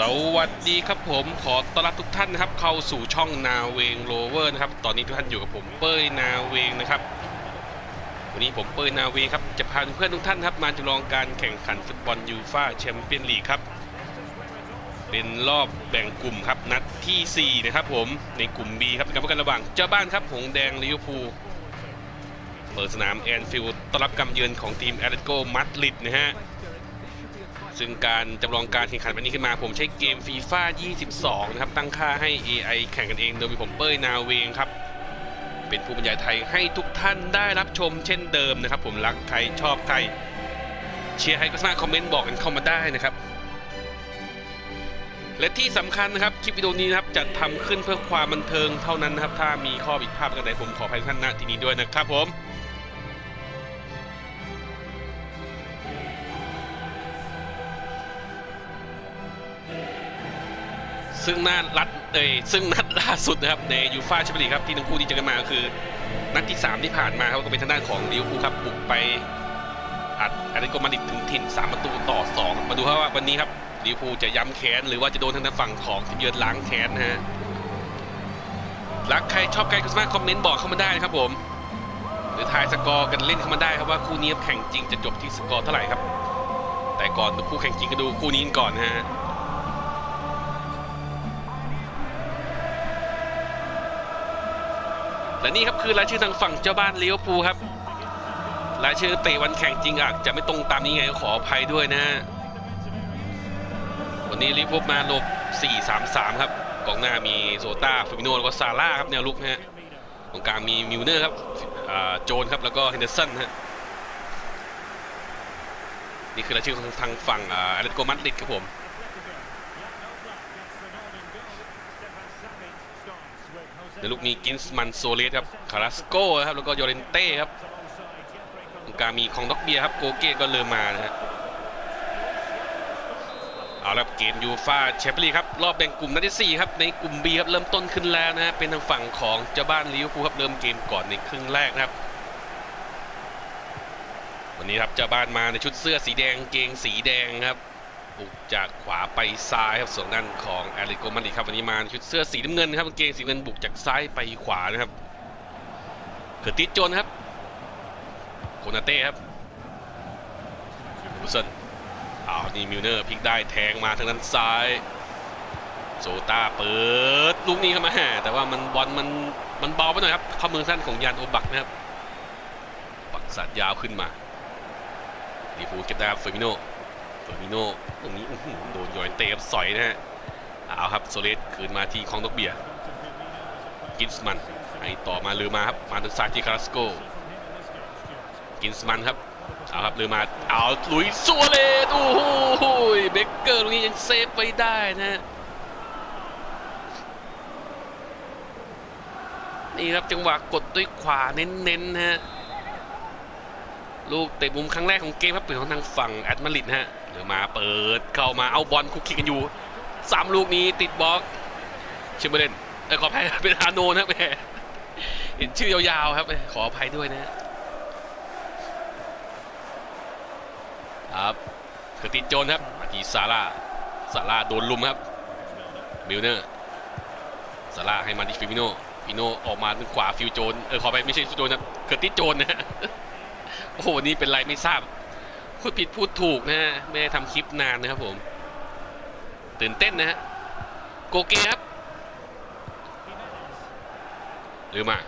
สวัสดีครับผมขอต้อนรับทุกท่านนะครับเข้าสู่ช่องนาเวงโรเวอร์นะครับตอนนี้ทุกท่านอยู่กับผมเป้ยนาเวงนะครับวันนี้ผมเป้ยนาเวงครับจะพาเพื่อนทุกท่านครับมาจำลองการแข่งขันฟุตบอลยูฟ่าแชมเปี้ยนลีกครับเป็นรอบแบ่งกลุ่มครับนัดที่4นะครับผมในกลุ่ม B ครับการพบกันระหว่างเจ้าบ้านครับหงแดงลิเวอร์พูลเปิดสนามแอนฟิลด์ต้อนรับกำเยือนของทีมแอตเลติโกมาดริดนะฮะ ซึ่งการจำลองการแข่งขันวันนี้ขึ้นมา ผมใช้เกมฟีฟ่า22 นะครับ ตั้งค่าให้ AI แข่งกันเอง โดยมีผมเป้ยนาเวงครับ เป็นผู้บรรยายไทยให้ทุกท่านได้รับชมเช่นเดิมนะครับ ผมรักใครชอบใคร เชียร์ใครก็สามารถคอมเมนต์บอกกันเข้ามาได้นะครับและที่สำคัญนะครับ คลิปวิดีโอนี้นะครับจะทำขึ้นเพื่อความบันเทิงเท่านั้นนะครับ ถ้ามีข้อผิดพลาดประการใดผมขออภัยท่านณที่นี้ด้วยนะครับผม ซึ่งนัดรัดเอยซึ่งนัดล่าสุดนะครับในยูฟ่าแชมเปี้ยนลีกครับที่ทั้งคู่ที่เจอกันมาก็คือ นัดที่ 3 ที่ผ่านมาครับก็เป็นทางด้านของลิเวอร์พูลครับบุกไปอัดอาร์เตโกมาดิดถึงถิ่น 3 ประตูต่อ 2 มาดูครับว่าวันนี้ครับลิเวอร์พูลจะย้ำแค้นหรือว่าจะโดนทางด้านฝั่งของทีมเยือนล้างแค้นนะฮะรักใครชอบใครก็สามารถคอมเมนต์บอกเข้ามาได้นะครับผม หรือทายสกอร์กันเล่นเข้ามาได้ครับว่าคู่นี้แข่งจริงจะจบที่สกอร์เท่าไหร่ครับ แต่ก่อนดูคู่แข่งจริงก็ดูคู่นี้ก่อนนะฮะ และนี่ครับคือรายชื่อทางฝั่งเจ้าบ้านเลิเวอร์พูครับรายชื่อเตะวันแข่งจริงอาจจะไม่ตรงตามนี้ไงขออภัยด้วยนะฮะวันนี้ลิเวอร์มาลบ 4-3-3 ครับกองหน้ามีโซต้าฟิมิโนแล้วก็ซาร่าครับแนวลุกนะฮะตรงกลางมีมิลเนอร์ครับอ่าโจนครับแล้วก็เฮนเดอร์สันฮะนี่คือรายชื่อของทางฝั่งอาเลตโกมาดริดครับผม ในลูกมีกินส์มันโซเลสครับคาราสโก้ครับแล้วก็โยเรนเต้ครับตรงกลางมีคองด็อกเบียครับโกเก้ก็เริ่มมานะฮะเอาละครับเกมยูฟาแชมเปี้ยนลีกครับรอบแบ่งกลุ่มนัดที่ 4 ครับในกลุ่ม B ครับเริ่มต้นขึ้นแล้วนะฮะเป็นทางฝั่งของเจ้าบ้านลิเวอร์พูลครับเริ่มเกมก่อนในครึ่งแรกนะครับ วันนี้ครับเจ้าบ้านมาในชุดเสื้อสีแดงเกงสีแดงครับ บุกจากขวาไปซ้ายครับส่วนด้านของแอตเลติโกมาดริดครับวันนี้มาชุดเสื้อสีน้ำเงินครับกางเกงสีน้ำเงินบุกจากซ้ายไปขวานะครับเกิดติดโจนครับโคนาเต้ครับบุสันอ้าวนี่มิลเนอร์พลิกได้แทงมาทางด้านซ้ายโซต้าเปิดลูกนี้เข้ามาแต่ว่ามันบอลมันมันเบาไปหน่อยครับข้ามือสั้นของยานโอบักนะครับปักสัตยาวขึ้นมาดีฟูเก็บได้ครับเฟอร์มิโน เฟอร์มิโน่ตรงนี้โดนย่อยเตะสอยนะฮะเอาครับโซเลสคืนมาที่คองดอกเบียร์กินส์มันให้ต่อมาลือมาครับมาทางซ้ายที่คาราสโกกินส์มันครับเอาครับลือมาเอาลุยซัวเลสโอ้โหเบเกอร์ตรงนี้ยังเซฟไว้ได้นะฮะนี่ครับจังหวะกดด้วยขวาเน้นๆนะฮะลูกเตะมุมครั้งแรกของเกมครับเป็นของทางฝั่งแอตมาริดฮะ หลือมาเปิดเข้ามาเอาบอลคุกคีกันอยู่สามลูกนี้ติดบล็อกเชมเบอร์เลนเออขออภัยเป็นอาโนนะครับแหมเห็นชื่อยาวๆครับขออภัยด้วยนะครับคือติดโจนครับมาทีซาร่าซาร่าโดนลุมครับมิลเนอร์ซาร่าให้มาที่ฟิมิโนฟิโนออกมาทางขวาฟิวโจนเออขอไปไม่ใช่ฟิวโจนนะเกิดติดโจนนะฮะโอ้โหนนี้เป็นไรไม่ทราบ พูดผิดพูดถูกนะฮะไม่ได้ทำคลิปนานนะครับผม ตื่นเต้นนะฮะ โกเกครับหรือมา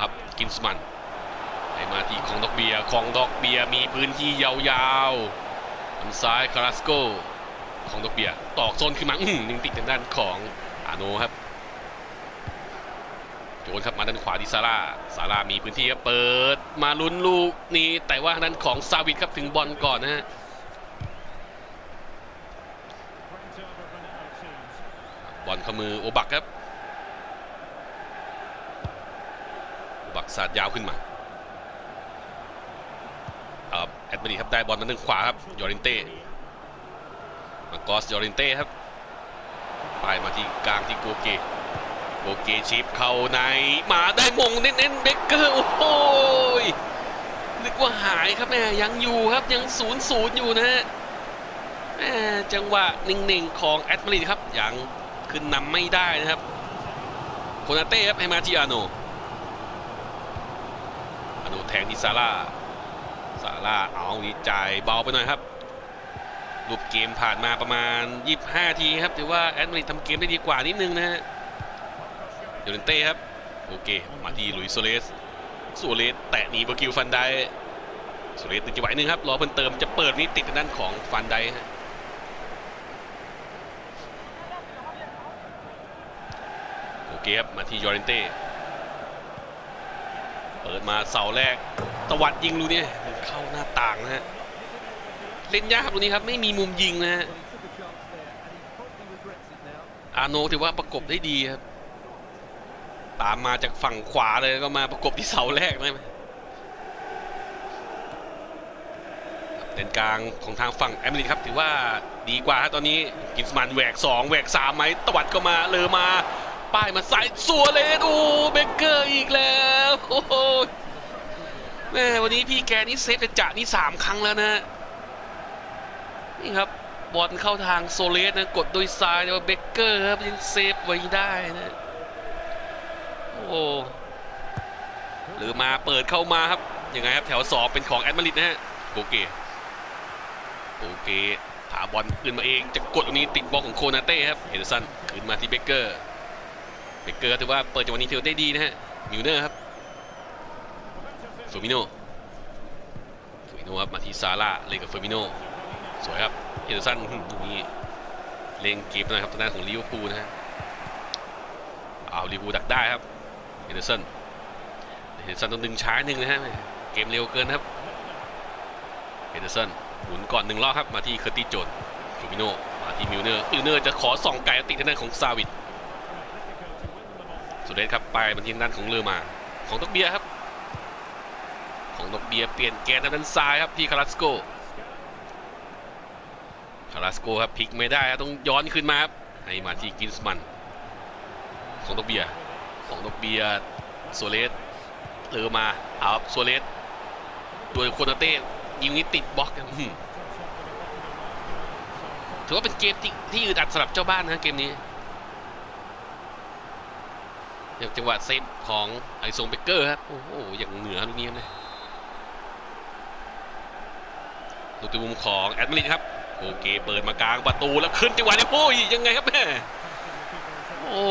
ครับกินสมันไปมาที่ของดอกเบียของดอกเบียมีพื้นที่ยาวๆทางซ้ายคาราสโกของดอกเบียตอกโซนขึ้นมา อื้อหนึ่งติดทางด้านของอาโนครับ โจนครับมาด้านขวาดิซาร่าซาร่ามีพื้นที่ครับเปิด มาลุ้นลูกนี้แต่ว่าทางด้านของซาวิดครับถึงบอลก่อนนะฮะบอลเข้ามือโอบักครับโอบักสาดยาวขึ้นมาครับแอดมาดีครับได้บอลมาทางขวาครับยอรินเต้มากอสยอรินเต้ครับไปมาที่กลางที่โกเก โอเคชิปเข้าในมาได้มงเน้นๆเบเกอร์โอ้โหยนึกว่าหายครับแม่ยังอยู่ครับยังศูนย์ศูนย์อยู่นะฮะแม่จังหวะนิ่งๆของแอดมาริดครับยังขึ้นนำไม่ได้นะครับโคนาเต้ครับให้มาที่อาโนอาโนแทงที่ซาร่าซาร่าเอานี่จ่ายเบาไปหน่อยครับรูปเกมผ่านมาประมาณ 25 ทีครับถือว่าแอดมาริดทำเกมได้ดีกว่านิดนึงนะฮะ โยเรนเต้ครับ โอเค มาที่ลุยโซเลสโซเลสแตะหนีบอร์กิวฟันไดสุเรศตึงจังหวะนึงครับ รอเพิ่นเติมจะเปิดนี้ติดทางด้านของฟันไดฮะโอเคครับ มาที่ยอร์เรนเต้เปิดมาเสาแรกตวัดยิงลูกนี้มันเข้าหน้าต่างนะฮะเล่นยากครับลูกนี้ครับไม่มีมุมยิงนะฮะอาโนถือว่าประกบได้ดีครับ ตามมาจากฝั่งขวาเลยก็มาประกบที่เสาแรกนะเลนกลางของทางฝั่งแอมริกครับ ถือว่าดีกว่าฮะตอนนี้กินสมันแหวก 2 แหวก3ไหมตวัดก็มาเลอมา ป้ายมาซ้ายสัวเลนโอ้เบเกอร์อีกแล้วโอ้โหแม่วันนี้พี่แกนี่เซฟจะจะนี่ 3 ครั้งแล้วนะ นี่ครับบอลเข้าทางโซเลสนะ กดโดยซ้ายแต่ว่าเบเกอร์ครับยังเซฟไว้ได้นะ โอ้หรือมาเปิดเข้ามาครับยังไงครับแถวสองเป็นของแอดมาริดนะฮะโกเกโอเคถาบอลขึ้นมาเองจะกดตรงนี้ติดบอลของโคนาเต้ครับเฮนเดอร์สันขึ้นมาที่เบเกอร์เบเกอร์ถือว่าเปิดจังหวะนี้ถือได้ดีนะฮะมิวเนอร์ครับเฟอร์มิโนเฟอร์มิโนครับมาที่ซาร่าเล่นกับเฟอร์มิโนสวยครับเฮนเดอร์สันตรงนี้เล่นเกมนะครับทางด้านของลิเวอร์พูลนะฮะเอาลิเวอร์พูลดักได้ครับ เฮนเดอร์สันเฮนเดอร์สันต้องดึงช้าหนึ่งนะฮะเกมเร็วเกินครับเฮนเดอร์สันหมุนก่อนหนึ่งรอบครับ มาที่เคอร์ติโจนฟูมิโนมาที่มิลเนอร์มิลเนอร์จะขอส่องไก่ติดทางด้านของซาวิดสุดเด็ดครับไปมันที่ด้านของเรือมา ของตกเบียครับ ของตกเบียเปลี่ยนแกนทางด้านซ้ายครับที่คาราสโกคาราสโกครับพลิกไม่ได้ครับต้องย้อนขึ้นมาครับให้มาที่กินส์มัน ของตกเบียร์ ของตกเบียร์โซเลสเรือมาเอาครับโซเลสโดยโคนาเต้ยิงนี้ติดบล็อกนอื้อหือถือว่าเป็นเกมที่ที่อึดอัดสำหรับเจ้าบ้านนะเกมนี้เดี๋ยวจังหวะเซฟของไอโซงเบเกอร์ครับ โอ้โห อย่างเหนือลูกนี้นะลูกตีมุมของแอดมิลินครับ โอเค เปิดมากลางประตูแล้วขึ้นจังหวะนี้โอ้ยยังไงครับแม่โอ้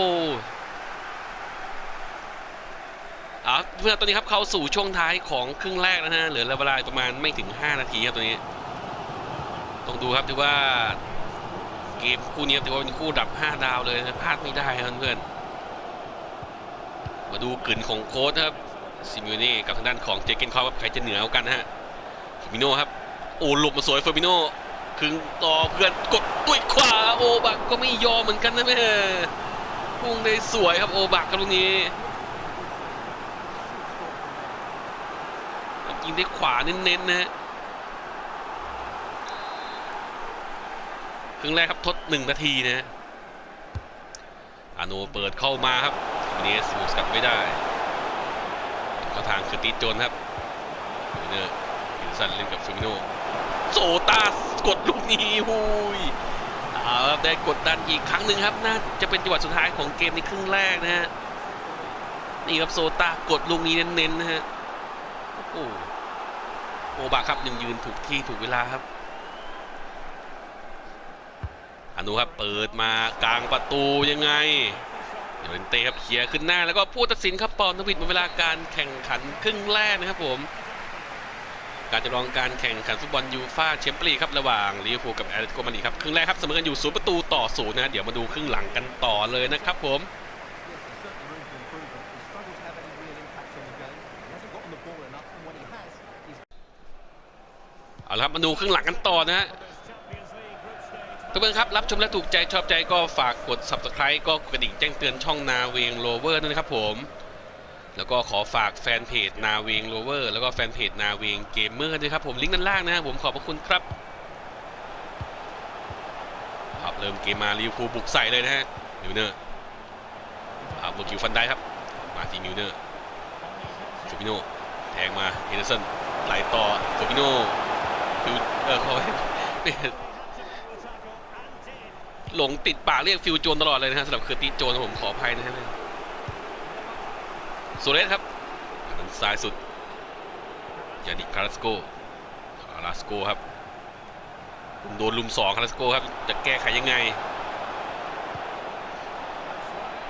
อะเพื่อนตอนนี้ครับเข้าสู่ช่วงท้ายของครึ่งแรกแล้วนะเหลือเวลาประมาณไม่ถึง 5 นาทีครับตัวนี้ ต้องดูครับถือว่าเกมคู่นี้ถือว่าเป็นคู่ดับ 5 ดาวเลยนะพลาดไม่ได้ครับเพื่อนมาดูกลิ่นของโค้ชครับซิมิโอนี่กับทางด้านของเจเกนคอปครับใครจะเหนือกว่ากันฮะเฟอร์มิโน่ครับโอ้หลบมาสวยเฟอร์มิโน่ครึ่งต่อเพื่อนกดด้วยขวาโอบักก็ไม่ยอมเหมือนกันนะแม่พุ่งได้สวยครับโอบักครับลูกนี้ ยิงด้วยขวาเน้นๆนะฮะครึ่งแรกครับทดหนึ่งนาทีนะฮะอาโนเปิดเข้ามาครับเนสูสกัดไม่ได้เข้าทางคือตีโจนครับเนอร์ฟินสันเล่นกับฟิมิโนโซตาสกดลูกนี้หุยเอาครับได้กดดันอีกครั้งหนึ่งครับน่าจะเป็นจังหวะสุดท้ายของเกมในครึ่งแรกนะฮะนี่ครับโซตากดลูกนี้เน้นๆนะฮะโอ้ โอบาครับยังยืนถูกที่ถูกเวลาครับอนุครับเปิดมากลางประตูยังไงเดี๋ยวเรนเต้ครับเคลียขึ้นหน้าแล้วก็ผู้ตัดสินครับปอนทวิตหมดเวลาการแข่งขันครึ่งแรกนะครับผม การจะลองการแข่งขันฟุตบอลยูฟ่าแชมเปี้ยนลีกครับระหว่างลิเวอร์พูลกับแอตเลติโกมาดริดครับครึ่งแรกครับเสมอกันอยู่ศูนย์ประตูต่อศูนย์นะเดี๋ยวมาดูครึ่งหลังกันต่อเลยนะครับผม เอาละครับมาดูครึ่งหลังกันต่อนะฮะทุกคนครับ รับชมและถูกใจชอบใจก็ฝากกด subscribe ก็กระดิ่งแจ้งเตือนช่องนาเวงโลเวอร์ด้วยนะครับผม แล้วก็ขอฝากแฟนเพจนาเวงโลเวอร์แล้วก็แฟนเพจนาเวงเกมเมอร์ด้วยครับผมลิงก์ด้านล่างนะผมขอบพระคุณครับครับเริ่มเกมมาลิวพูบุกใส่เลยนะฮะมิวเนอร์ครับบุกิวฟันได้ครับ มาที่มิวเนอร์ฟูมิโนแทงมาเฮนเดอร์สันไหลต่อฟูมิโน คือเออเขาไม่หลงติดปากเรียกฟิวโจนตลอดเลยนะฮะสำหรับเคอร์ติโจนผมขออภัยนะฮะโซเลสครับด้านซ้ายสุดยานิคาราสโกคาราสโกครับโดนลุมสองคาราสโกครับจะแก้ไขยังไง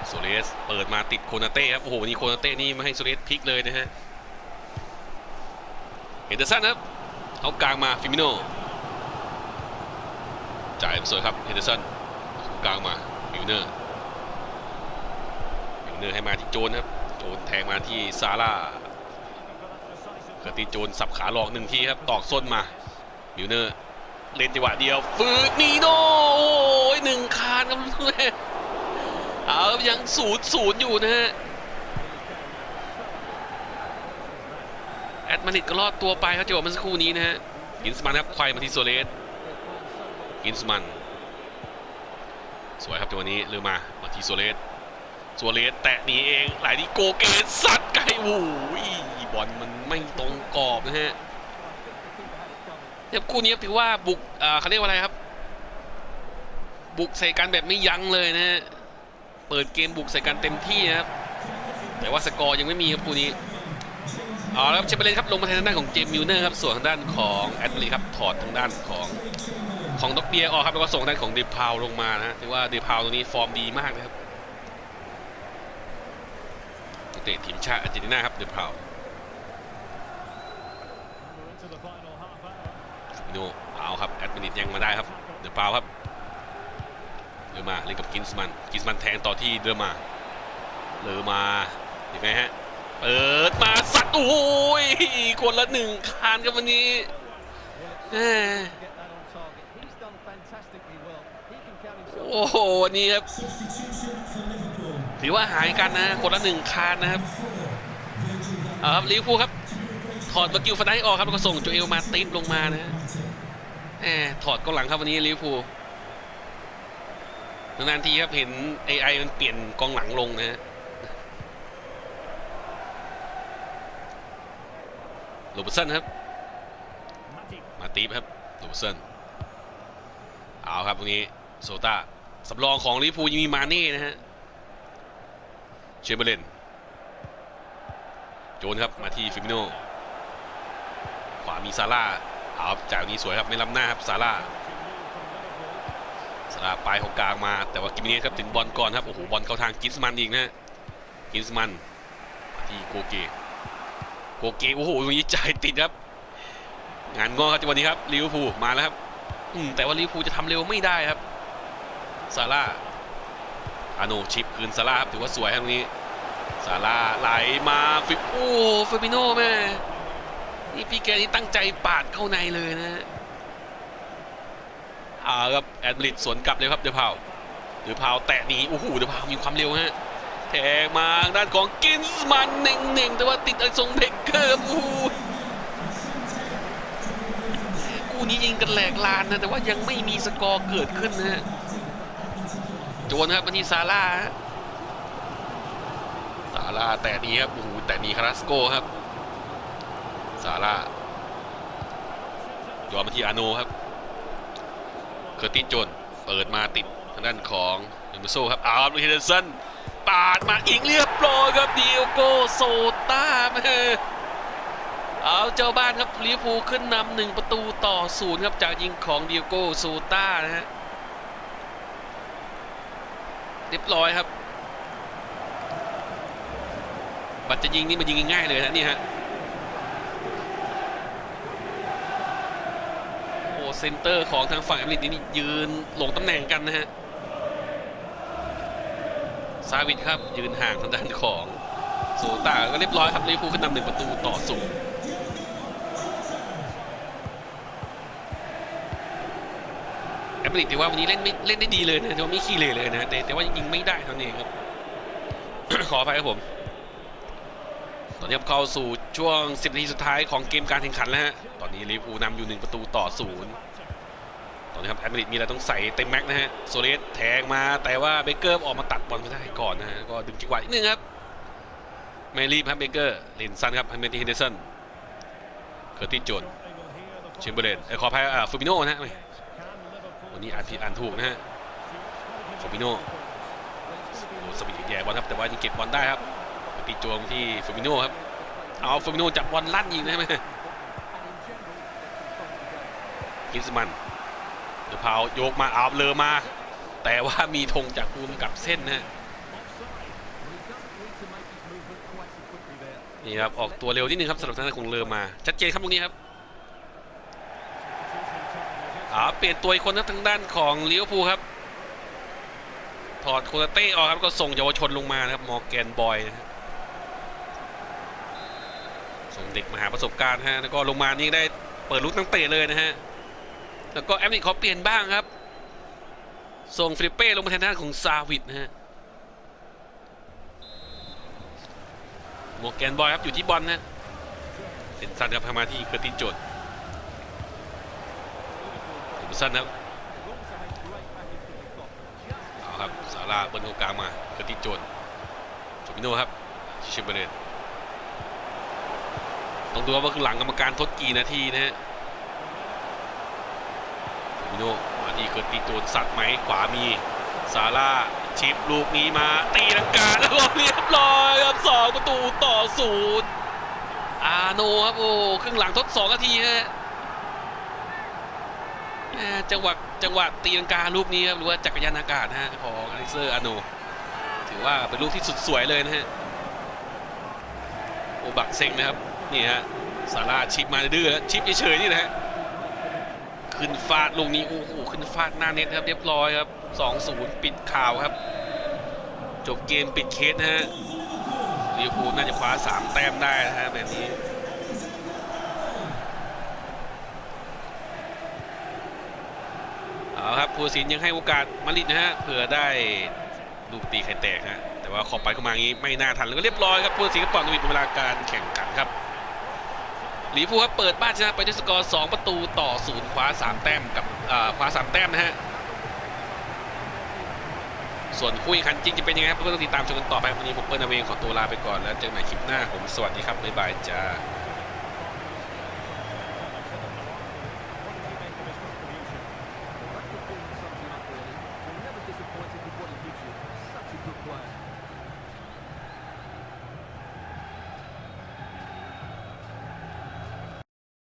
โซเลสเปิดมาติดโคนาเต้ครับโอ้โหนี่โคนาเต้นี่ไม่ให้โซเลสพลิกเลยนะฮะเฮนเดอร์สันครับ เอากลางมาฟิมิโนจ่ายสวยครับเฮนเดอร์สันกลางมามิลเนอร์มิลเนอร์ให้มาที่โจนครับโจนแทงมาที่ซาร่าเกิดตีโจนสับขาหลอกหนึ่งทีครับตอกส้นมามิลเนอร์เล่นจังหวะเดียวฟืดมีโนโอ้ยหนึ่งคานครับเอาครับยังศูนย์ศูนย์อยู่นะฮะ แอดมานิดก็รอดตัวไปครับจังหวะเมื่อสักครู่นี้นะฮะกินสมันครับควายมาที่โซเลสกินสมันสวยครับจังหวะนี้เรือมามาที่โซเลสโซเลสแตะหนีเองไหลที่โกเกตซัดไกลโอ้ยบอลมันไม่ตรงกรอบนะฮะเนี่ยคู่นี้ถือว่าบุกอ่าเขาเรียกว่าอะไรครับ บุกใส่กันแบบไม่ยั้งเลยนะฮะเปิดเกมบุกใส่กันเต็มที่นะครับแต่ว่าสกอร์ยังไม่มีครับคู่นี้ เอาละครับเชมเบอร์เลนครับลงมาทางด้านของเจมมิลเนอร์ครับส่วนทางด้านของแอดมารีครับถอดทางด้านของของด็อกเบียออกครับแล้วก็ส่งทางด้านของเดพาวลงมานะถือว่าเดพาวตรงนี้ฟอร์มดีมากนะครับเตะทีมชาติอาร์เจนตินาครับเดพาวฟิโนเอาครับแอดมารียังมาได้ครับเดพาวครับเดอมาเล่นกับกินส์มันกินส์มันแทงต่อที่เดอมาเลอมายังไงฮะ เปิดมาสัตว์โอ้ยคนละหนึ่งคานครับวันนี้โอ้โหวันนี้ครับถือว่าหายกันนะคนละหนึ่งคานนะครับเอาครับลิเวอร์พูครับ ถอดบากิลฟันไดออกครับแล้วก็ส่งโจเอลมาติดลงมานะแหมถอดกองหลังครับวันนี้ลิเวอร์พูนานทีครับเห็น AI มันเปลี่ยนกองหลังลงนะฮะ โรเบสันครับ มาตีครับโรบร์ตสันเอาครับตรงนี้โซต้าสำรองของลิเวอร์พูยังมีมาเน่นะฮะเชมเบอร์เลนโจนครับมาที่ฟิมิโนขวามีซาร่าเอาครับจากนี้สวยครับไม่ล้ำหน้าครับซาร่าซาร่าปลายของกลางมาแต่ว่ากิมเนสครับถึงบอลก่อนครับโอ้โหบอลเข้าทางกินสมันอีกนะฮะกินสมันมาที่โกเก โกเกโอ้โหตรงนี้จ่ายติดครับ งานงอครับจังหวะนี้ครับลิเวอร์พูลมาแล้วครับอืมแต่ว่าลิเวอร์พูลจะทำเร็วไม่ได้ครับซาร่าอาโนชิปคืนซาร่าครับถือว่าสวยครับตรงนี้ซาร่าไหลมาฟิปโอ้เฟอร์มิโน่แม่นี่พี่แกนี่ตั้งใจปาดเข้าในเลยนะอ่าครับแอดมาริดสวนกลับเลยครับเดอพาวเดอพาวแตะหนีโอ้โหเดอพาวมีความเร็วฮะ แทงมาด้านของกินส์มันเน่งๆ แต่ว่าติดไอ้ทรงเบเกอร์อู้คู่นี้ยิงกันแหลกลานนะ แต่ว่ายังไม่มีสกอร์เกิดขึ้นนะฮะโจนครับวันนี้ซาร่าซาร่าแต่นี้ครับโอ้โหแต่นี้คาราสโกครับซาร่ายอมมาที่อาโนครับ เคอร์ติสโจนเปิดมาติดทางด้านของเอมโซครับอ้าวลูเฮเดอร์สัน ปาดมาอีกเรียบร้อยครับดิโอโกโซต้าม่เอาเจ้าบ้านครับลิเวอร์พูขึ้นนำหนึ่งประตูต่อศูนย์ครับจากยิงของดิโอโกโซต้านะฮะเรียบร้อยครับ บัตรจะยิงนี่มันยิงง่ายเลยนะนี่ฮะโอ้เซนเตอร์ของทางฝั่งแอมริดนี่ยืนหลงตำแหน่งกันนะฮะ ซาวิดครับ ยืนห่างทางด้านของโซตาก็เรียบร้อยครับลิเวอร์พูลขึ้นนำหนึ่งประตูต่อศูนย์แอปเปิลถือว่าวันนี้เล่นไม่เล่นได้ดีเลยนะแต่ว่าไม่ขี้เลยเลยนะแต่แต่ว่ายิงไม่ได้เท่านั้ครับ ขออภัยครับผม ตอนนี้เข้าสู่ช่วง 10นาทีสุดท้ายของเกมการแข่งขันแล้วฮะตอนนี้ลิเวอร์พูลนำอยู่หนึ่งประตูต่อศูนย์ นนี้ครับแอดมาริดมีอะไรต้องใส่เต็มแม็กซ์นะฮะโซเลสแทงมาแต่ว่าเบเกอร์ออกมาตัดบอลไม่ได้ก่อนนะฮะก็ดึงจังหวะนิดนึงครับไม่รีบครับเบเกอร์เลนซันครับให้เมติเฮนเดอร์สันเคอร์ติสโจนเชมเบอร์เลนเอ้ยขออภัยอ่าฟูมิโน่นะฮะวันนี้อ่านผิดอ่านถูกนะฮะฟูบิโนโอ้สปีดแย่บอลครับแต่ว่ายังเก็บบอลได้ครับตีโจมที่ฟูบิโนครับ เอาฟูบิโนจับบอลลั่นยิงได้ไหมกิสมัน พาวโยกมาอาบเลอมา แต่ว่ามีธงจากภูมิกับเส้นนะนี่ครับ ออกตัวเร็วนิดนึงครับสำหรับทางด้านของเลอมา ชัดเจนครับตรงนี้ครับอ่าเปลี่ยนตัวอีกคนครับทางด้านของลิเวอร์พูลครับ ถอดโคตเต้ออกครับก็ส่งเยาวชนลงมานะครับมอร์แกนบอยนะครับส่งเด็กมาหาประสบการณ์ฮะแล้วก็ลงมานี่ได้เปิดลุกตั้งเตะเลยนะฮะ แล้วก็แอมนิกเขาเปลี่ยนบ้างครับ ส่งฟิลิปเป้ลงมาแทนด้านของซาวิดนะฮะโมแกนบอยครับอยู่ที่บอลนะเซนซันครับพามาที่เคอร์ตินโจดเซนซันครับเอาครับซาราเบิ้ลตรงกลางมาเกิดที่โจนโจมิโนครับชิชิเบเรนต้องดูว่าครึ่งหลังกรรมการทดกี่นาทีนะฮะ มิโนมาทีเกิดตีโจนสัตว์ไหมขวามีซาร่าชิปลูกนี้มาตีลังกาแล้วเรียบร้อยครับสองประตูต่อศูนย์อาโนครับโอ้ครึ่งหลังทดสองนาทีฮะจังหวะจังหวะตีลังกาลูกนี้ครับหรือว่าจักรยานอากาศฮะของอเล็กเซอร์อาโนถือว่าเป็นลูกที่สุดสวยเลยนะฮะโอบักเซ็งนะครับนี่ฮะซาร่าชิปมาดื้อแล้วชิปเฉยๆนี่นะฮะ ขึ้นฟาดลูกนี้โอ้โหขึ้นฟาดหน้าเน็ตครับเรียบร้อยครับ2-0ปิดข่าวครับ จบเกมปิดเคสนะฮะลิเวอร์พูลน่าจะคว้า3แต้มได้นะฮะแบบนี้เอาครับภูสินยังให้โอกาสมาริดนะฮะเผื่อได้ลูกตีไข่แตกฮะแต่ว่าขอไปเข้ามางี้ไม่น่าทันแล้วก็เรียบร้อยครับภูสินก็ปล่อยนวิดเวลาการแข่งขันครับ ลิเวอร์พูลครับเปิดบ้านชนะไปด้วยสกอร์ 2 ประตูต่อศูนย์คว้า 3 แต้มกับอ่าคว้า 3 แต้มนะฮะ ส่วนคู่แข่งขันจริงจะเป็นยังไงครับก็ต้องติดตามชมกันต่อไปวันนี้ผมเปิ้ลนาเวงขอตัวลาไปก่อนแล้วเจอกันใหม่คลิปหน้าผมสวัสดีครับบ๊ายบายจ้า